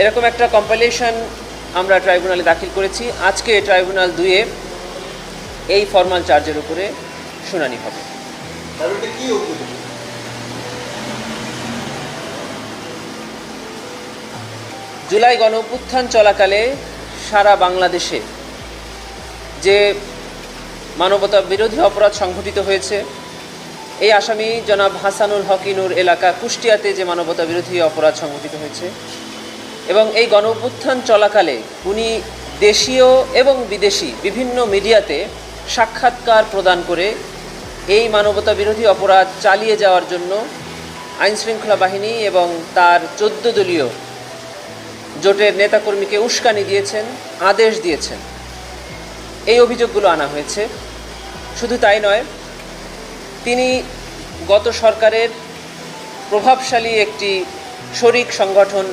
এরকম একটা কম্পাইলেশন আমরা ট্রাইব্যুনালে দাখিল করেছি। আজকে ট্রাইব্যুনাল দুয়ে এই ফর্মাল চার্জের উপরে শুনানি হবে। জুলাই গণ অভ্যুত্থান চলাকালে সারা বাংলাদেশে যে মানবতা বিরোধী অপরাধ সংঘটিত হয়েছে এই আসামি জনাব হাসানুল হকিনুর এলাকা কুষ্টিয়াতে যে মানবতা বিরোধী অপরাধ সংঘটিত হয়েছে এবং এই গণ অভ্যুত্থান চলাকালে উনি দেশীয় এবং বিদেশি বিভিন্ন মিডিয়াতে সাক্ষাৎকার প্রদান করে এই মানবতা বিরোধী অপরাধ চালিয়ে যাওয়ার জন্য আইনশৃঙ্খলা বাহিনী এবং তার চোদ্দ দলীয় জোটের নেতাকর্মীকে উস্কানি দিয়েছেন, আদেশ দিয়েছেন। এই অভিযোগগুলো আনা হয়েছে। শুধু তাই নয়, তিনি গত সরকারের প্রভাবশালী একটি শরিক সংগঠন